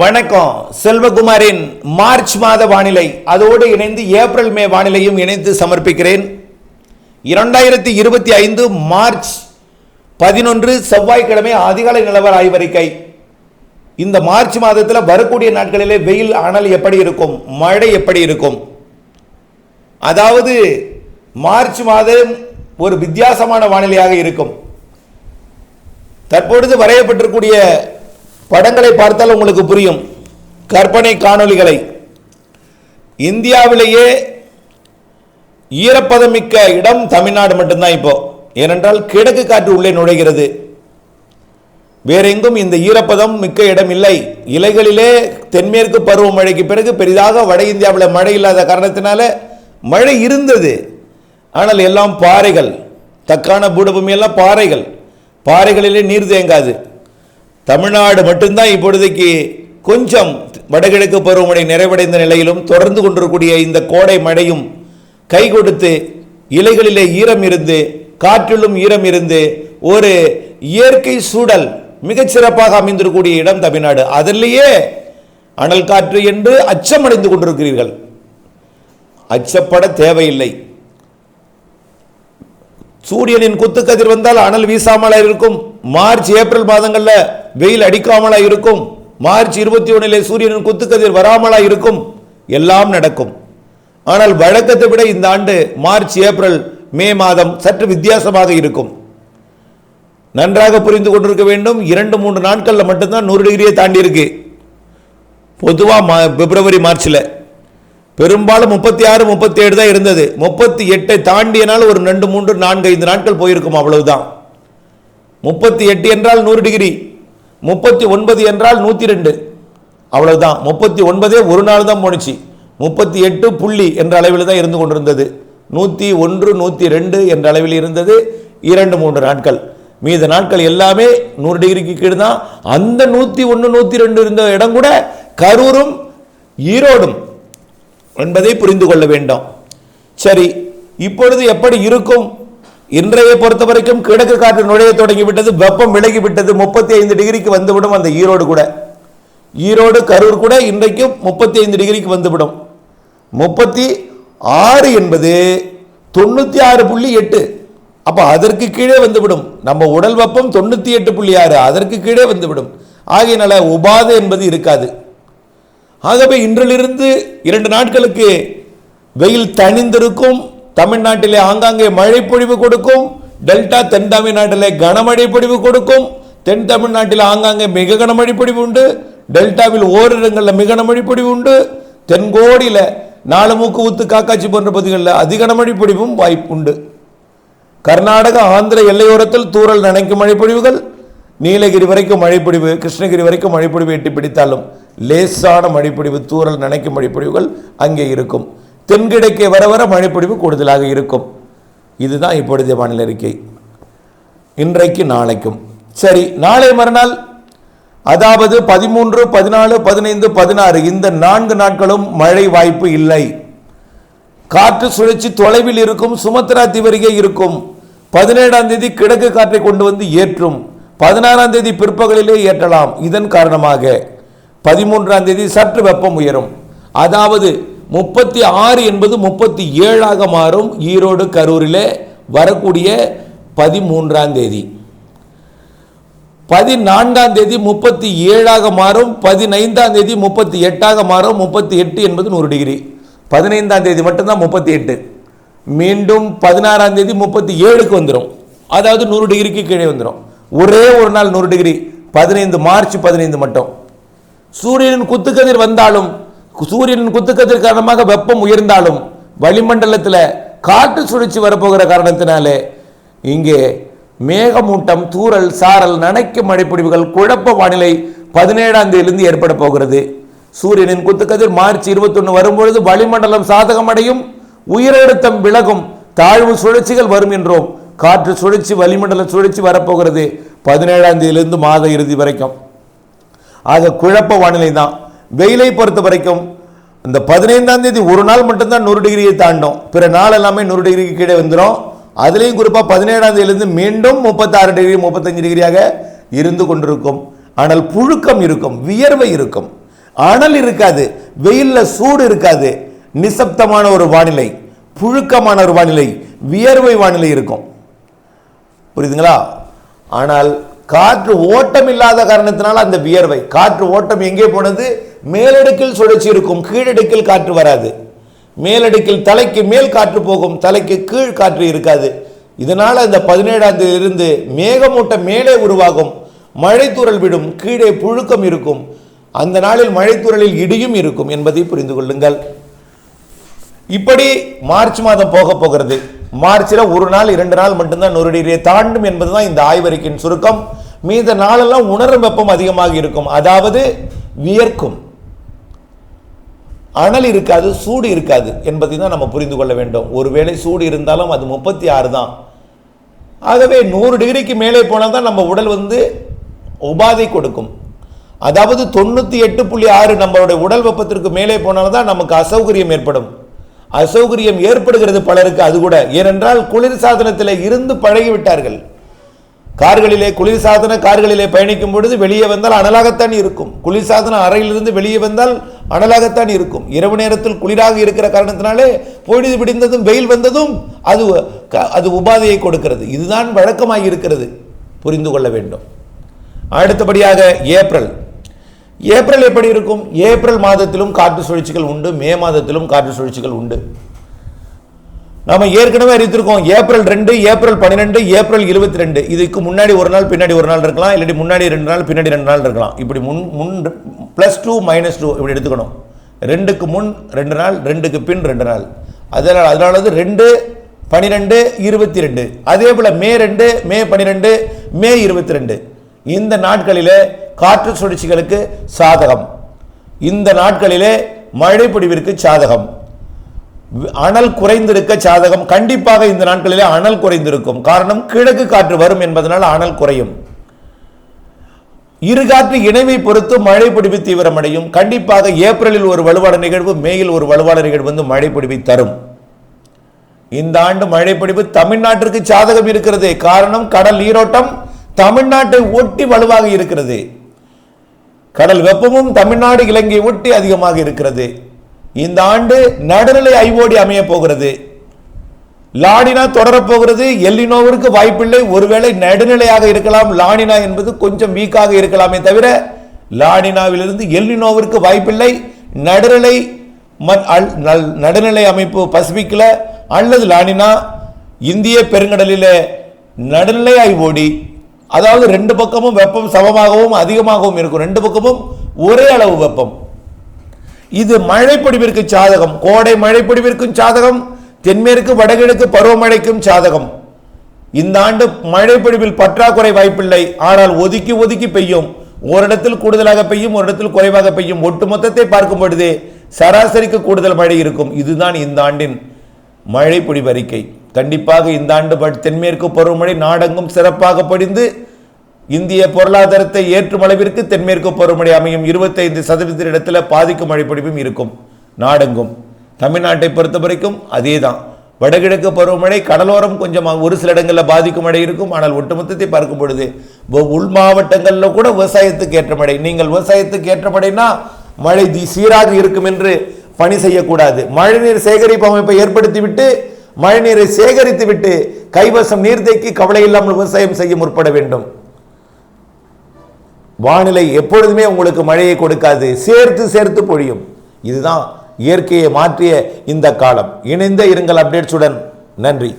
வணக்கம். செல்வகுமாரின் மார்ச் மாத வானிலை. அதோடு இணைந்து ஏப்ரல் மே வானிலையும் இணைத்து சமர்ப்பிக்கிறேன். இரண்டாயிரத்தி இருபத்தி ஐந்து மார்ச் பதினொன்று செவ்வாய்க்கிழமை அதிகாலை நிலவர ஆய்வறிக்கை. இந்த மார்ச் மாதத்தில் வரக்கூடிய நாட்களிலே வெயில் அனல் எப்படி இருக்கும்? மழை எப்படி இருக்கும்? அதாவது மார்ச் மாதம் ஒரு வித்தியாசமான வானிலையாக இருக்கும். தற்பொழுது வரையப்பட்டிருக்கூடிய படங்களை பார்த்தால் உங்களுக்கு புரியும். கற்பனை காணொளிகளை. இந்தியாவிலேயே ஈரப்பதம் மிக்க இடம் தமிழ்நாடு மட்டும்தான் இப்போ. ஏனென்றால் கிழக்கு காற்று உள்ளே நுழைகிறது. வேறெங்கும் இந்த ஈரப்பதம் மிக்க இடம் இல்லை. இலைகளிலே தென்மேற்கு பருவமழைக்கு பிறகு பெரிதாக வட இந்தியாவில் மழை இல்லாத காரணத்தினால மழை இருந்தது. ஆனால் எல்லாம் பாறைகள். தக்கான பூடபூமியெல்லாம் பாறைகள். பாறைகளிலே நீர் தேங்காது. தமிழ்நாடு மட்டும்தான் இப்பொழுதைக்கு கொஞ்சம் வடகிழக்கு பருவமழை நிறைவடைந்த நிலையிலும் தொடர்ந்து கொண்டிருக்கூடிய இந்த கோடை மழையும் கை கொடுத்து இலைகளிலே ஈரம் இருந்து காற்றிலும் ஈரம் இருந்து ஒரு இயற்கை சூழல் மிகச்சிறப்பாக சிறப்பாக இடம் தமிழ்நாடு. அதிலேயே அனல் காற்று என்று அச்சமடைந்து கொண்டிருக்கிறீர்கள். அச்சப்பட தேவையில்லை. சூரியனின் குத்துக்கதிர் வந்தால் அனல் வீசாமல் இருக்கும். மார்ச் ஏப்ரல் மாதங்களில் வெயில் அடிக்காமலா இருக்கும். மார்ச் இருபத்தி ஒன்றிலே சூரியனின் குத்துக்கதிர் வராமலா இருக்கும். எல்லாம் நடக்கும். ஆனால் வழக்கத்தை விட இந்த ஆண்டு மார்ச் ஏப்ரல் மே மாதம் சற்று வித்தியாசமாக இருக்கும். நன்றாக புரிந்து கொண்டிருக்க வேண்டும். இரண்டு மூன்று நாட்களில் மட்டும்தான் நூறு டிகிரியை தாண்டி இருக்கு பொதுவாக பிப்ரவரி மார்ச்சில் பெரும்பாலும் முப்பத்தி ஆறு முப்பத்தி ஏழு தான் இருந்தது. முப்பத்தி எட்டை தாண்டியனால் ஒரு ரெண்டு மூன்று நான்கு ஐந்து நாட்கள் போயிருக்கும் அவ்வளவுதான். முப்பத்தி எட்டு என்றால் நூறு டிகிரி. முப்பத்தி ஒன்பது என்றால் நூற்றி ரெண்டு. அவ்வளவுதான். முப்பத்தி ஒன்பதே ஒரு நாள் தான் போணுச்சு. முப்பத்தி எட்டு புள்ளி என்ற அளவில் தான் இருந்து கொண்டிருந்தது. நூற்றி ஒன்று நூற்றி ரெண்டு என்ற அளவில் இருந்தது. இரண்டு மூன்று நாட்கள். மீத நாட்கள் எல்லாமே நூறு டிகிரிக்கு கீழே தான் அந்த நூற்றி ஒன்று நூற்றி ரெண்டு இருந்த இடம் கூட கரூரும் ஈரோடும் என்பதை புரிந்து கொள்ள வேண்டும். சரி இப்பொழுது எப்படி இருக்கும்? இன்றைய பொறுத்த வரைக்கும் கிழக்கு காற்று நுழைய தொடங்கிவிட்டது வெப்பம் விலகி விட்டது முப்பத்தி ஐந்து டிகிரிக்கு வந்துவிடும் அந்த ஈரோடு கூட. ஈரோடு கரூர் கூட இன்றைக்கு முப்பத்தி ஐந்து டிகிரிக்கு வந்துவிடும். முப்பத்தி ஆறு என்பது தொண்ணூற்றி ஆறு புள்ளி எட்டு. அப்போ அதற்கு கீழே வந்துவிடும். நம்ம உடல் வெப்பம் தொண்ணூற்றி எட்டு புள்ளி ஆறு. அதற்கு கீழே வந்துவிடும். ஆகையினால உபாதை என்பது இருக்காது. ஆகவே இன்றிலிருந்து இரண்டு நாட்களுக்கு வெயில் தணிந்திருக்கும். தமிழ்நாட்டிலே ஆங்காங்கே மழை பொழிவு கொடுக்கும் டெல்டா தென் தமிழ்நாட்டிலே கனமழை பொழிவு கொடுக்கும் தென் தமிழ்நாட்டில் ஆங்காங்கே மிக கனமழை பொழிவு உண்டு டெல்டாவில் ஓரிடங்களில் மிக கனமழை பொழிவு உண்டு தென்கோடியில் நாலு மூக்கு ஊத்து காக்காட்சி போன்ற பகுதிகளில் அதிக கனமழை பொழிவும் வாய்ப்பு உண்டு. கர்நாடக ஆந்திர எல்லையோரத்தில் தூரல் நனைக்கும் மழைப்பொழிவுகள் நீலகிரி வரைக்கும் மழைப்பொழிவு கிருஷ்ணகிரி வரைக்கும் மழைப்பொழிவு எட்டி பிடித்தாலும் லேசான மழைப்பொழிவு தூரல் நனைக்கும் மழைப்பொழிவுகள் அங்கே இருக்கும். தென்கிழக்கே வர வர மழைப்பொழிவு கூடுதலாக இருக்கும். இதுதான் இப்பொழுதைய வானிலை அறிக்கை. இன்றைக்கு நாளைக்கும். சரி நாளை மறுநாள் அதாவது பதிமூன்று பதினாலு பதினைந்து பதினாறு இந்த நான்கு நாட்களும் மழை வாய்ப்பு இல்லை. காற்று சுழற்சி தொலைவில் இருக்கும் சுமத்ரா திவரிகை இருக்கும். பதினேழாம் தேதி கிழக்கு காற்றை கொண்டு வந்து ஏற்றும். பதினாறாம் தேதி பிற்பகலிலே ஏற்றலாம். இதன் காரணமாக பதிமூன்றாம் தேதி சற்று வெப்பம் உயரும். அதாவது முப்பத்தி ஆறு என்பது முப்பத்தி ஏழாக மாறும் ஈரோடு கரூரிலே வரக்கூடிய பதிமூன்றாம் தேதி. பதினான்காம் தேதி முப்பத்தி ஏழாக மாறும் பதினைந்தாம் தேதி முப்பத்தி எட்டாக மாறும் முப்பத்தி எட்டு என்பது நூறு டிகிரி. பதினைந்தாம் தேதி மட்டும்தான் முப்பத்தி எட்டு. மீண்டும் பதினாறாம் தேதி முப்பத்தி ஏழுக்கு வந்துடும் அதாவது நூறு டிகிரிக்கு கீழே வந்துடும் ஒரே ஒரு நாள் நூறு டிகிரி பதினைந்து மார்ச் பதினைந்து மட்டும். சூரியனின் குத்துக்கதிர் வந்தாலும் சூரியனின் குத்துக்கதிர் காரணமாக வெப்பம் உயர்ந்தாலும் வளிமண்டலத்தில் காற்று சுழற்சி வரப்போகிற காரணத்தினாலே இங்கே மேகமூட்டம் தூறல் சாரல் நனைக்கும் மழைப்பொடிவுகள் குழப்ப வானிலை பதினேழாம் தேதியிலிருந்து ஏற்பட போகிறது. சூரியனின் குத்துக்கதிர் மார்ச் இருபத்தொன்று வரும்பொழுது வளிமண்டலம் சாதகமடையும் உயரழுத்தம் விலகும் தாழ்வு சுழற்சிகள் வரும் என்றோம் காற்று சுழற்சி வளிமண்டல சுழற்சி வரப்போகிறது பதினேழாம் தேதியிலிருந்து மாத இறுதி வரைக்கும். ஆக குழப்ப வானிலை தான் வெயிலை பொறுத்த வரைக்கும் இந்த பதினைந்தாம் தேதி ஒரு நாள் மட்டும்தான் நூறு டிகிரியை தாண்டும். பிற நாள் எல்லாமே நூறு டிகிரிக்கு கீழே வந்துடும் அதுலேயும் குறிப்பாக பதினேழாம் தேதியிலிருந்து மீண்டும் முப்பத்தாறு டிகிரி முப்பத்தஞ்சு டிகிரியாக இருந்து கொண்டிருக்கும். ஆனால் புழுக்கம் இருக்கும் வியர்வை இருக்கும். அனல் இருக்காது வெயிலில் சூடு இருக்காது. நிசப்தமான ஒரு வானிலை புழுக்கமான ஒரு வானிலை வியர்வை வானிலை இருக்கும். புரியுதுங்களா? ஆனால் காற்று ஓட்டம் இல்லாத காரணத்தினால் அந்த வியர்வை. காற்று ஓட்டம் எங்கே போனது? மேலடுக்கில் சுழற்சி இருக்கும் கீழடுக்கில் காற்று வராது. மேலடுக்கில் தலைக்கு மேல் காற்று போகும் தலைக்கு கீழ் காற்று இருக்காது. இதனால் அந்த பதினேழாம் தேதியிலிருந்து மேகமூட்டம் மேலே உருவாகும். மழைத்தூரல் விடும் கீழே புழுக்கம் இருக்கும். அந்த நாளில் மழைத்தூரலில் இடியும் இருக்கும் என்பதை புரிந்து கொள்ளுங்கள். இப்படி மார்ச் மாதம் போக போகிறது. மார்ச்சில் ஒரு நாள் இரண்டு நாள் மட்டும்தான் நூறு தாண்டும் என்பதுதான் இந்த ஆய்வறிக்கையின் சுருக்கம். மீத நாளெல்லாம் உணரும் வெப்பம் அதிகமாக இருக்கும். அதாவது வியர்க்கும். அனல் இருக்காது சூடு இருக்காது என்பதை தான் நம்ம புரிந்து கொள்ள வேண்டும். ஒருவேளை சூடு இருந்தாலும் அது முப்பத்தி ஆறு தான். ஆகவே நூறு டிகிரிக்கு மேலே போனால் தான் நம்ம உடல் வந்து உபாதை கொடுக்கும். அதாவது தொண்ணூற்றி எட்டு புள்ளி ஆறு நம்மளுடைய உடல் வெப்பத்திற்கு மேலே போனால் தான் நமக்கு அசௌகரியம் ஏற்படும். அசௌகரியம் ஏற்படுகிறது பலருக்கு அது கூட. ஏனென்றால் குளிர் சாதனத்தில் இருந்து பழகிவிட்டார்கள். கார்களிலே குளிர்சாதன கார்களிலே பயணிக்கும் பொழுது வெளியே வந்தால் அனலாகத்தான் இருக்கும். குளிர்சாதன அறையிலிருந்து வெளியே வந்தால் அனலாகத்தான் இருக்கும். இரவு நேரத்தில் குளிராக இருக்கிற காரணத்தினாலே பொழுது பிடிந்ததும் வெயில் வந்ததும் அது க- அது உபாதையை கொடுக்கிறது. இதுதான் வழக்கமாக இருக்கிறது. புரிந்து கொள்ள வேண்டும். அடுத்தபடியாக ஏப்ரல். ஏப்ரல் எப்படி இருக்கும்? ஏப்ரல் மாதத்திலும் காற்று சுழற்சிகள் உண்டு மே மாதத்திலும் காற்று சுழற்சிகள் உண்டு. நாம ஏற்கனவே அறிவித்திருக்கோம். ஏப்ரல் ரெண்டு ஏப்ரல் பன்னிரெண்டு ஏப்ரல் இருபத்தி ரெண்டு இதுக்கு முன்னாடி ஒரு நாள் பின்னாடி ஒரு நாள் இருக்கலாம். இல்லாட்டி முன்னாடி ரெண்டு நாள் பின்னாடி ரெண்டு நாள் இருக்கலாம். இப்படி முன் முன் ப்ளஸ் டூ மைனஸ் டூ இப்படி எடுத்துக்கணும். ரெண்டுக்கு முன் ரெண்டு நாள் ரெண்டுக்கு பின் ரெண்டு நாள். அதனால் அதனாலது ரெண்டு பன்னிரெண்டு இருபத்தி ரெண்டு அதே போல் மே ரெண்டு மே பன்னிரெண்டு மே இருபத்தி ரெண்டு இந்த நாட்களிலே காற்று சுழற்சிகளுக்கு சாதகம். இந்த நாட்களிலே மழை சாதகம். அனல் குறைந்திருக்க சாதகம் கண்டிப்பாக இந்த நாட்களிலே அனல் குறைந்திருக்கும். காரணம் கிழக்கு காற்று வரும் என்பதனால் அனல் குறையும். இருகாற்று இணைவை பொறுத்து மழை பொழிவு தீவிரமடையும். கண்டிப்பாக ஏப்ரலில் ஒரு வலுவான நிகழ்வு மேயில் ஒரு வலுவான நிகழ்வு வந்து மழை பொழிவை தரும். இந்த ஆண்டு மழை தமிழ்நாட்டிற்கு சாதகம் இருக்கிறது. காரணம் கடல் நீரோட்டம் தமிழ்நாட்டை ஒட்டி வலுவாக இருக்கிறது. கடல் வெப்பமும் தமிழ்நாடு இலங்கையை ஒட்டி அதிகமாக இருக்கிறது. இந்த ஆண்டு நடுநிலை ஐஓடி அமைய போகிறது. லாடினா தொடரப் போகிறது. எல்லினோவிற்கு வாய்ப்பில்லை. ஒருவேளை நடுநிலையாக இருக்கலாம். லானினா என்பது கொஞ்சம் வீக்காக இருக்கலாமே தவிர லாடினாவிலிருந்து எல்லினோவிற்கு வாய்ப்பில்லை. நடுநிலை ம- அல்- நல்- நடுநிலை அமைப்பு பசிபிக்கில் அல்லது லானினா இந்திய பெருங்கடலில் நடுநிலை ஐஓடி அதாவது ரெண்டு பக்கமும் வெப்பம் சமமாகவும் அதிகமாகவும் இருக்கும். ரெண்டு பக்கமும் ஒரே அளவு வெப்பம். இது மழைப்பொடிவிற்கு சாதகம் கோடை மழைப்பொடிவிற்கும் சாதகம் தென்மேற்கு வடகிழக்கு பருவமழைக்கும் சாதகம். இந்த ஆண்டு மழைப்பொழிவில் பற்றாக்குறை வாய்ப்பில்லை. ஆனால் ஒதுக்கி ஒதுக்கி பெய்யும். ஓரிடத்தில் கூடுதலாக பெய்யும் ஒரு இடத்தில் குறைவாக பெய்யும். ஒட்டுமொத்தத்தை பார்க்கும் பொழுது சராசரிக்கு கூடுதல் மழை இருக்கும். இதுதான் இந்த ஆண்டின் மழைப்பொழிவு அறிக்கை கண்டிப்பாக இந்த ஆண்டு தென்மேற்கு பருவமழை நாடெங்கும் சிறப்பாக படிந்து இந்திய பொருளாதாரத்தை ஏற்றும் அளவிற்கு தென்மேற்கு பருவமழை அமையும் இருபத்தைந்து சதவீத இடத்துல பாதிக்கும் மழை இருக்கும். நாடெங்கும். தமிழ்நாட்டை பொறுத்த வரைக்கும் அதே தான் வடகிழக்கு பருவமழை கடலோரம் கொஞ்சம் ஒரு சில இடங்களில் பாதிக்கும் மழை இருக்கும். ஆனால் ஒட்டுமொத்தத்தை பார்க்கும் பொழுது உள் மாவட்டங்களில் கூட விவசாயத்துக்கு ஏற்ற மழை. நீங்கள் விவசாயத்துக்கு ஏற்ற மழைனா மழை தி சீராக இருக்கும் என்று பணி செய்யக்கூடாது. மழைநீர் சேகரிப்பு அமைப்பை ஏற்படுத்திவிட்டு மழைநீரை சேகரித்துவிட்டு கைவசம் நீர்த்தேக்கி கவலை இல்லாமல் விவசாயம் செய்ய முற்பட வேண்டும். வானிலை எப்பொழுதுமே உங்களுக்கு மழையை கொடுக்காது. சேர்த்து சேர்த்து பொழியும். இதுதான் இயற்கையை மாற்றிய இந்த காலம். இணைந்த இருங்கள் அப்டேட்ஸுடன். நன்றி.